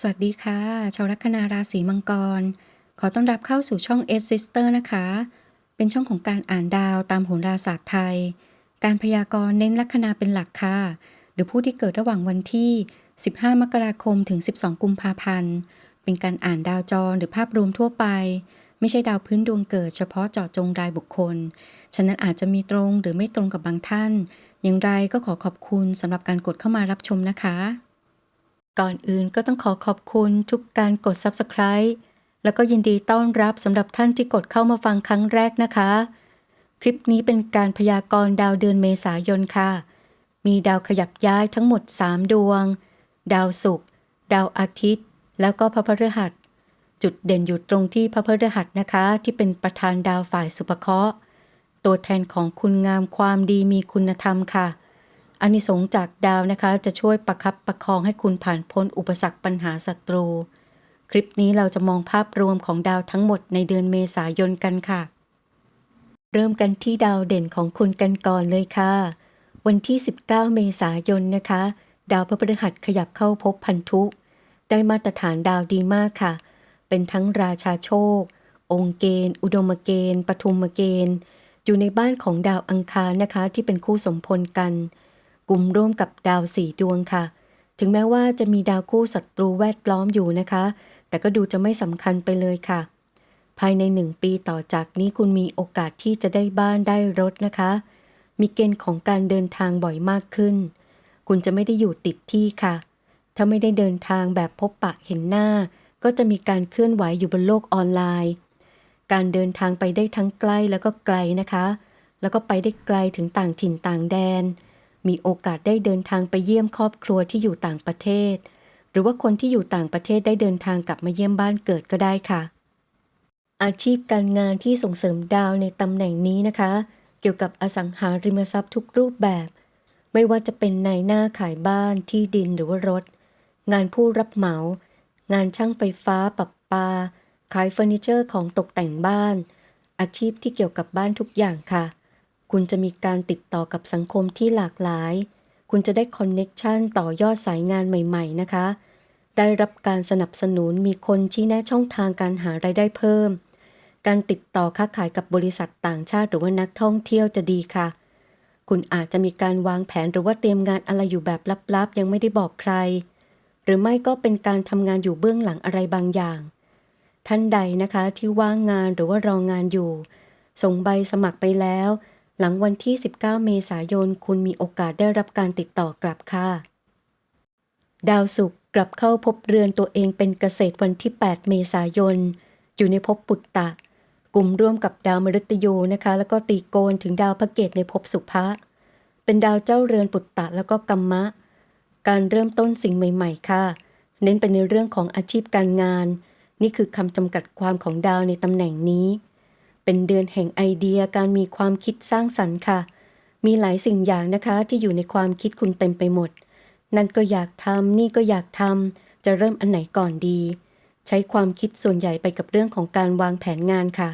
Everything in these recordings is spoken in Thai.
สวัสดีค่ะ ชาวลัคนาราศีมังกร ขอต้อนรับเข้าสู่ช่อง S Sister นะคะ เป็นช่องของการอ่านดาวตามโหราศาสตร์ไทย การพยากรณ์เน้นลัคนาเป็นหลักค่ะ หรือผู้ที่เกิดระหว่างวันที่ 15 มกราคมถึง 12 กุมภาพันธ์ เป็นการอ่านดาวจรหรือภาพรวมทั่วไป ไม่ใช่ดาวพื้นดวงเกิดเฉพาะเจาะจงรายบุคคล ฉะนั้นอาจจะมีตรงหรือไม่ตรงกับบางท่าน อย่างไรก็ขอขอบคุณสำหรับการกดเข้ามารับชมนะคะ ก่อนอื่นก็ต้องขอขอบคุณทุกการกด Subscribe แล้วก็ยินดีต้อนรับสำหรับท่านที่กดเข้ามาฟังครั้งแรกนะคะ คลิปนี้เป็นการพยากรณ์ดาวเดือนเมษายนค่ะ มีดาวขยับย้ายทั้งหมด 3 ดวง ดาวศุกร์ดาวอาทิตย์ แล้วก็พระพฤหัส จุดเด่นอยู่ตรงที่พระพฤหัสนะคะ ที่เป็นประธานดาวฝ่ายสุภเคราะห์ตัวแทนของคุณงามความดีมีคุณธรรมค่ะ อานิสงส์จากดาวนะคะ จะช่วยประคับประคองให้คุณผ่านพ้นอุปสรรคปัญหาศัตรู คลิปนี้เราจะมองภาพรวมของดาวทั้งหมดในเดือนเมษายนกันค่ะ เริ่มกันที่ดาวเด่นของคุณกันก่อนเลยค่ะ วันที่ 19 เมษายนนะคะ ดาวพระพฤหัสขยับเข้าพบพันธุ ได้มาตรฐานดาวดีมากค่ะ เป็นทั้งราชาโชค องค์เกณฑ์ อุดมเกณฑ์ปฐุมเกณฑ์ อยู่ในบ้านของดาวอังคารนะคะที่เป็นคู่สมพลกัน กลุ่มร่วมกับดาวสี่ดวงค่ะ ถึงแม้ว่าจะมีดาวคู่ศัตรูแวดล้อมอยู่นะคะ แต่ก็ดูจะไม่สำคัญไปเลยค่ะ ภายในหนึ่งปีต่อจากนี้คุณมีโอกาสที่จะได้บ้านได้รถนะคะ มีเกณฑ์ของการเดินทางบ่อยมากขึ้น คุณจะไม่ได้อยู่ติดที่ค่ะ ถ้าไม่ได้เดินทางแบบพบปะเห็นหน้า ก็จะมีการเคลื่อนไหวอยู่บนโลกออนไลน์ การเดินทางไปได้ทั้งใกล้แล้วก็ไกลนะคะ แล้วก็ไปได้ไกลถึงต่างถิ่นต่างแดน มีโอกาสได้เดินทางไปเยี่ยมครอบครัวที่อยู่ต่างประเทศ หรือว่าคนที่อยู่ต่างประเทศได้เดินทางกลับมาเยี่ยมบ้านเกิดก็ได้ค่ะ อาชีพการงานที่ส่งเสริมดาวในตำแหน่งนี้นะคะ เกี่ยวกับอสังหาริมทรัพย์ทุกรูปแบบ ไม่ว่าจะเป็นนายหน้าขายบ้านที่ดินหรือว่ารถ งานผู้รับเหมา งานช่างไฟฟ้าปรับปา ขายเฟอร์นิเจอร์ของตกแต่งบ้าน อาชีพที่เกี่ยวกับบ้านทุกอย่างค่ะ คุณจะมีการติดต่อกับสังคมที่หลากหลาย คุณจะได้คอนเน็กชันต่อยอดสายงานใหม่ ๆ นะคะ ได้รับการสนับสนุนมีคนชี้แนะช่องทางการหารายได้เพิ่ม การติดต่อค้าขายกับบริษัทต่างชาติหรือว่านักท่องเที่ยวจะดีค่ะ คุณอาจจะมีการวางแผนหรือว่าเตรียมงานอะไรอยู่แบบลับๆ ยังไม่ได้บอกใคร หรือไม่ก็เป็นการทำงานอยู่เบื้องหลังอะไรบางอย่าง ท่านใดนะคะที่ว่างงานหรือว่ารองงานอยู่ส่งใบสมัครไปแล้ว หลังวันที่ 19 เมษายน คุณมีโอกาสได้รับการติดต่อกลับค่ะ ดาวศุกร์กลับเข้าพบเรือนตัวเองเป็นเกษตรวันที่ 8 เมษายน อยู่ในภพปุตตะ กลุ่มร่วมกับดาวมฤตยูนะคะ แล้วก็ตีโกนถึงดาวพระเกตในภพสุภะ เป็นดาวเจ้าเรือนปุตตะแล้วก็กัมมะ การเริ่มต้นสิ่งใหม่ๆ ค่ะ เน้นไปในเรื่องของอาชีพการงาน นี่คือคำจำกัดความของดาวในตำแหน่งนี้ เป็นเดือนแห่งไอเดียการมีความคิดสร้างสรรค์ค่ะ มีหลายสิ่งอย่างนะคะที่อยู่ในความคิดคุณเต็มไปหมด นั่นก็อยากทำนี่ก็อยากทำจะเริ่มอันไหนก่อนดี ใช้ความคิดส่วนใหญ่ไปกับเรื่องของการวางแผนงานค่ะ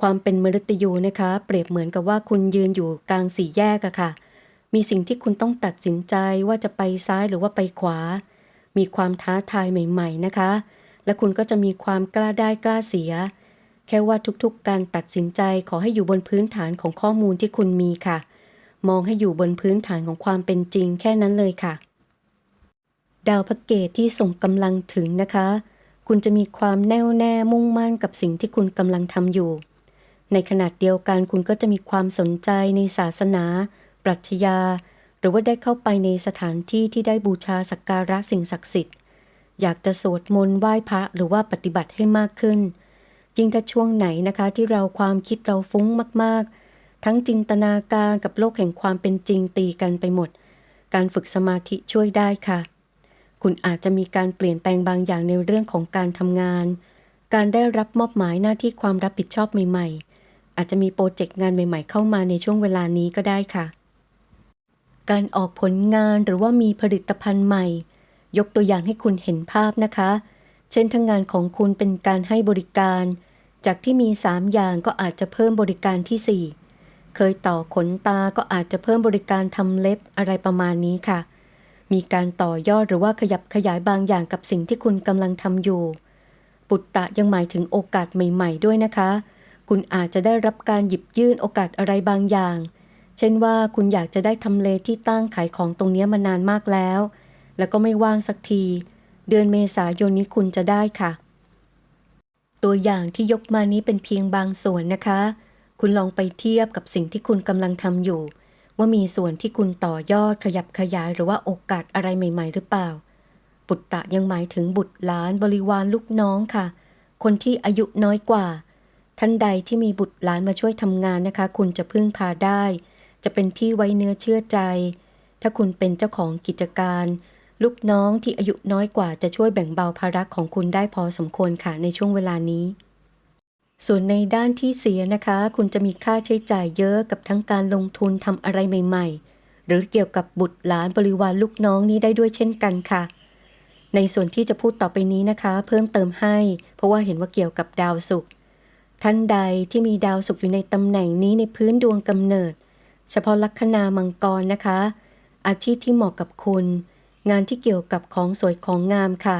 ความเป็นมฤตยูนะคะ เปรียบเหมือนกับว่าคุณยืนอยู่กลางสี่แยกอะค่ะ มีสิ่งที่คุณต้องตัดสินใจว่าจะไปซ้ายหรือว่าไปขวา มีความท้าทายใหม่ ๆนะคะ และคุณก็จะมีความกล้าได้กล้าเสีย แค่ว่าทุกๆการตัดสินใจขอให้อยู่บนพื้นฐานของข้อมูลที่คุณมีค่ะ มองให้อยู่บนพื้นฐานของความเป็นจริงแค่นั้นเลยค่ะ ดาวพระเกตที่ส่งกำลังถึงนะคะ คุณจะมีความแน่วแน่มุ่งมั่นกับสิ่งที่คุณกำลังทำอยู่ ในขณะเดียวกันคุณก็จะมีความสนใจในศาสนา ปรัชญา หรือว่าได้เข้าไปในสถานที่ที่ได้บูชาสักการะสิ่งศักดิ์สิทธิ์ อยากจะสวดมนต์ไหว้พระหรือว่าปฏิบัติให้มากขึ้น ยิ่งถ้าช่วงไหนนะคะที่เราความคิดเราฟุ้งมากๆ ทั้งจินตนาการกับโลกแห่งความเป็นจริงตีกันไปหมด การฝึกสมาธิช่วยได้ค่ะ คุณอาจจะมีการเปลี่ยนแปลงบางอย่างในเรื่องของการทำงาน การได้รับมอบหมายหน้าที่ความรับผิดชอบใหม่ๆ อาจจะมีโปรเจกต์งานใหม่ ๆ เข้ามาในช่วงเวลานี้ก็ได้ค่ะ การออกผลงานหรือว่ามีผลิตภัณฑ์ใหม่ ยกตัวอย่างให้คุณเห็นภาพนะคะ เช่นทั้งงานของคุณเป็นการให้บริการ จากที่มี3อย่างก็อาจจะเพิ่มบริการทีสี่4เคยต่อขนตาก็อาจจะเพิ่มบริการทำเล็บอะไรประมาณนี้ค่ะ มีการต่อยอดหรือว่าขยับขยายบางอย่างกับสิ่งที่คุณกำลังทำอยู่ ปุตตะยังหมายถึงโอกาสใหม่ ๆ ด้วยนะคะ คุณอาจจะได้รับการหยิบยื่นโอกาสอะไรบางอย่าง เช่นว่าคุณอยากจะได้ทำเลที่ตั้งขายของตรงนี้มานานมากแล้ว แล้วก็ไม่ว่างสักที เดือนเมษายนนี้คุณจะได้ค่ะ ตัวอย่างที่ยกมานี้เป็นเพียงบางส่วนนะคะ คุณลองไปเทียบกับสิ่งที่คุณกำลังทำอยู่ ว่ามีส่วนที่คุณต่อยอดขยับขยายหรือว่าโอกาสอะไรใหม่ ๆ หรือเปล่าปุตตะยังหมายถึงบุตรหลานบริวารลูกน้องค่ะ คนที่อายุน้อยกว่า ท่านใดที่มีบุตรหลานมาช่วยทำงานนะคะ คุณจะพึ่งพาได้ จะเป็นที่ไว้เนื้อเชื่อใจ ถ้าคุณเป็นเจ้าของกิจการ ลูกน้องที่อายุน้อยกว่าจะช่วยแบ่งเบาภาระของคุณได้พอสมควรค่ะในช่วงเวลานี้ ส่วนในด้านที่เสียนะคะ คุณจะมีค่าใช้จ่ายเยอะกับทั้งการลงทุนทำอะไรใหม่ ๆ หรือเกี่ยวกับบุตรหลานบริวารลูกน้องนี้ได้ด้วยเช่นกันค่ะ ในส่วนที่จะพูดต่อไปนี้นะคะ เพิ่มเติมให้ เพราะว่าเห็นว่าเกี่ยวกับดาวศุกร์ท่านใดที่มีดาวศุกร์อยู่ในตำแหน่งนี้ในพื้นดวงกำเนิด เฉพาะลัคนามังกรนะคะ อาชีพที่เหมาะกับคุณ งานที่เกี่ยวกับของสวยของงามค่ะ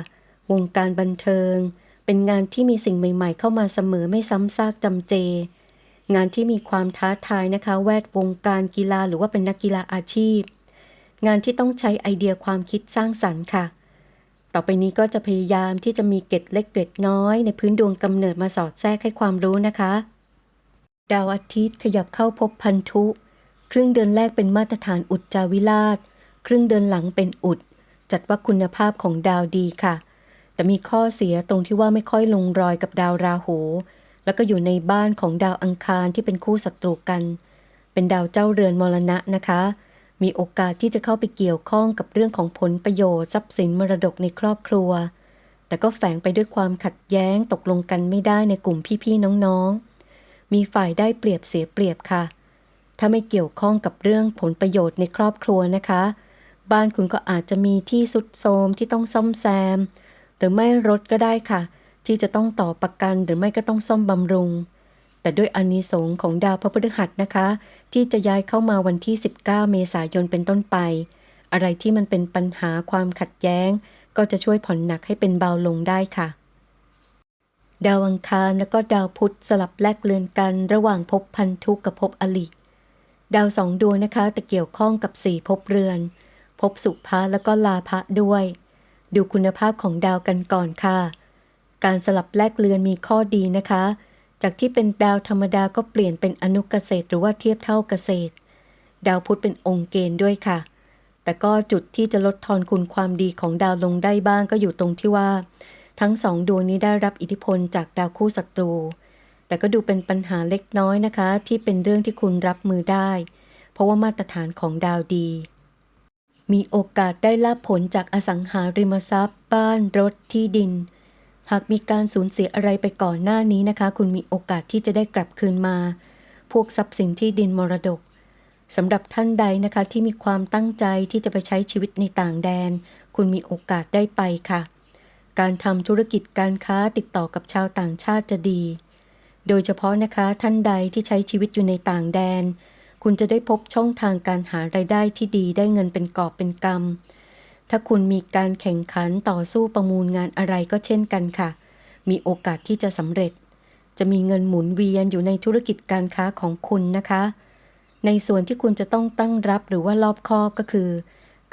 วงการบันเทิง เป็นงานที่มีสิ่งใหม่ๆ เข้ามาเสมอไม่ซ้ำซากจำเจ งานที่มีความท้าทายนะคะ แวดวงการกีฬาหรือว่าเป็นนักกีฬาอาชีพ งานที่ต้องใช้ไอเดียความคิดสร้างสรรค์ค่ะ ต่อไปนี้ก็จะพยายามที่จะมีเกร็ดเล็กเกร็ดน้อยในพื้นดวงกำเนิดมาสอดแทรกให้ความรู้นะคะ ดาวอาทิตย์ขยับเข้าพบพันธุ ครึ่งเดือนแรกเป็นมาตรฐานอุดจาวิราชครึ่งเดือนหลังเป็นอุด จัดว่าคุณภาพของดาวดีค่ะ แต่มีข้อเสียตรงที่ว่าไม่ค่อยลงรอยกับดาวราหู แล้วก็อยู่ในบ้านของดาวอังคารที่เป็นคู่ศัตรูกัน เป็นดาวเจ้าเรือนมรณะนะคะ มีโอกาสที่จะเข้าไปเกี่ยวข้องกับเรื่องของผลประโยชน์ทรัพย์สินมรดกในครอบครัว แต่ก็แฝงไปด้วยความขัดแย้งตกลงกันไม่ได้ในกลุ่มพี่ๆน้องๆ มีฝ่ายได้เปรียบเสียเปรียบค่ะ ถ้าไม่เกี่ยวข้องกับเรื่องผลประโยชน์ในครอบครัวนะคะ บ้านคุณก็อาจจะมีที่สุดโทมที่ต้องซ่อมแซม หรือไม่รถก็ได้ค่ะ ที่จะต้องต่อประกันหรือไม่ก็ต้องซ่อมบำรุง แต่ด้วยอานิสงส์ของดาวพระพฤหัสนะคะ ที่จะย้ายเข้ามาวันที่ 19 เมษายนเป็นต้นไป อะไรที่มันเป็นปัญหาความขัดแย้ง ก็จะช่วยผ่อนหนักให้เป็นเบาลงได้ค่ะ ดาวอังคารและก็ดาวพุธสลับแลกเลือนกันระหว่างภพพันธุกับภพอลิดาวสองดวงนะคะแต่เกี่ยวข้องกับสี่ภพเรือน ภพสุภะแล้วก็ลาภะด้วย ดูคุณภาพของดาวกันก่อนค่ะ การสลับแลกเลือนมีข้อดีนะคะ จากที่เป็นดาวธรรมดาก็เปลี่ยนเป็นอนุเกษตรหรือว่าเทียบเท่าเกษตร ดาวพุธเป็นองค์เกณฑ์ด้วยค่ะ แต่ก็จุดที่จะลดทอนคุณความดีของดาวลงได้บ้างก็อยู่ตรงที่ว่า ทั้งสองดวงนี้ได้รับอิทธิพลจากดาวคู่ศัตรูแต่ก็ดูเป็นปัญหาเล็กน้อยนะคะ ที่เป็นเรื่องที่คุณรับมือได้ เพราะว่ามาตรฐานของดาวดี มีโอกาสได้รับผลจากอสังหาริมทรัพย์ บ้านรถที่ดิน หากมีการสูญเสียอะไรไปก่อนหน้านี้นะคะ คุณมีโอกาสที่จะได้กลับคืนมา พวกทรัพย์สินที่ดินมรดกสำหรับท่านใดนะคะที่มีความตั้งใจที่จะไปใช้ชีวิตในต่างแดน คุณมีโอกาสได้ไปค่ะ การทำธุรกิจการค้าติดต่อกับชาวต่างชาติจะดี โดยเฉพาะนะคะท่านใดที่ใช้ชีวิตอยู่ในต่างแดน คุณจะได้พบช่องทางการหารายได้ที่ดีได้เงินเป็นกอบเป็นกำ ถ้าคุณมีการแข่งขันต่อสู้ประมูลงานอะไรก็เช่นกันค่ะ มีโอกาสที่จะสำเร็จ จะมีเงินหมุนเวียนอยู่ในธุรกิจการค้าของคุณนะคะ ในส่วนที่คุณจะต้องตั้งรับหรือว่ารอบคอบก็คือ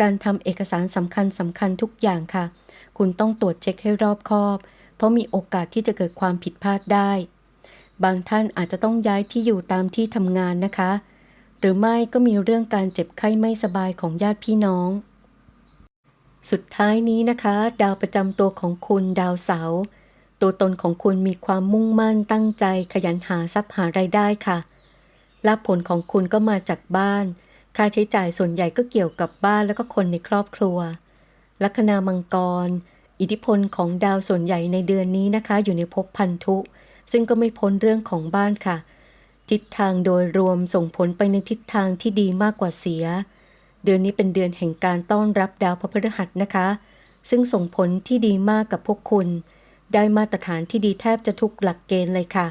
การทำเอกสารสำคัญสำคัญทุกอย่างค่ะ คุณต้องตรวจเช็คให้รอบคอบ เพราะมีโอกาสที่จะเกิดความผิดพลาดได้ บางท่านอาจจะต้องย้ายที่อยู่ตามที่ทำงานนะคะ หรือไม่ก็มีเรื่องการเจ็บไข้ไม่สบายของญาติพี่น้อง สุดท้ายนี้นะคะ ดาวประจำตัวของคุณดาวเสาตัวตนของคุณมีความมุ่งมั่นตั้งใจขยันหาทรัพย์หารายได้ค่ะรับผลของคุณก็มาจากบ้าน ค่าใช้จ่ายส่วนใหญ่ก็เกี่ยวกับบ้านแล้วก็คนในครอบครัว ลัคนามังกร อิทธิพลของดาวส่วนใหญ่ในเดือนนี้นะคะ อยู่ในภพพันธุ ซึ่งก็ไม่พ้นเรื่องของบ้านค่ะ ทิศทางโดยรวมส่งผลไปในทิศทางที่ดีมากกว่าเสีย เดือนนี้เป็นเดือนแห่งการต้อนรับดาวพระพฤหัสนะคะ ซึ่งส่งผลที่ดีมากกับพวกคุณ ได้มาตรฐานที่ดีแทบจะทุกหลักเกณฑ์เลยค่ะ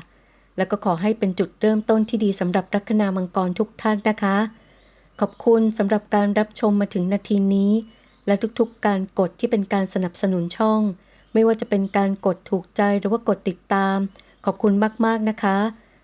แล้วก็ขอให้เป็นจุดเริ่มต้นที่ดีสำหรับรัคนามังกรทุกท่านนะคะ ขอบคุณสำหรับการรับชมมาถึงนาทีนี้ และทุกๆ การกดที่เป็นการสนับสนุนช่อง ไม่ว่าจะเป็นการกดถูกใจหรือว่ากดติดตาม ขอบคุณมากๆนะคะ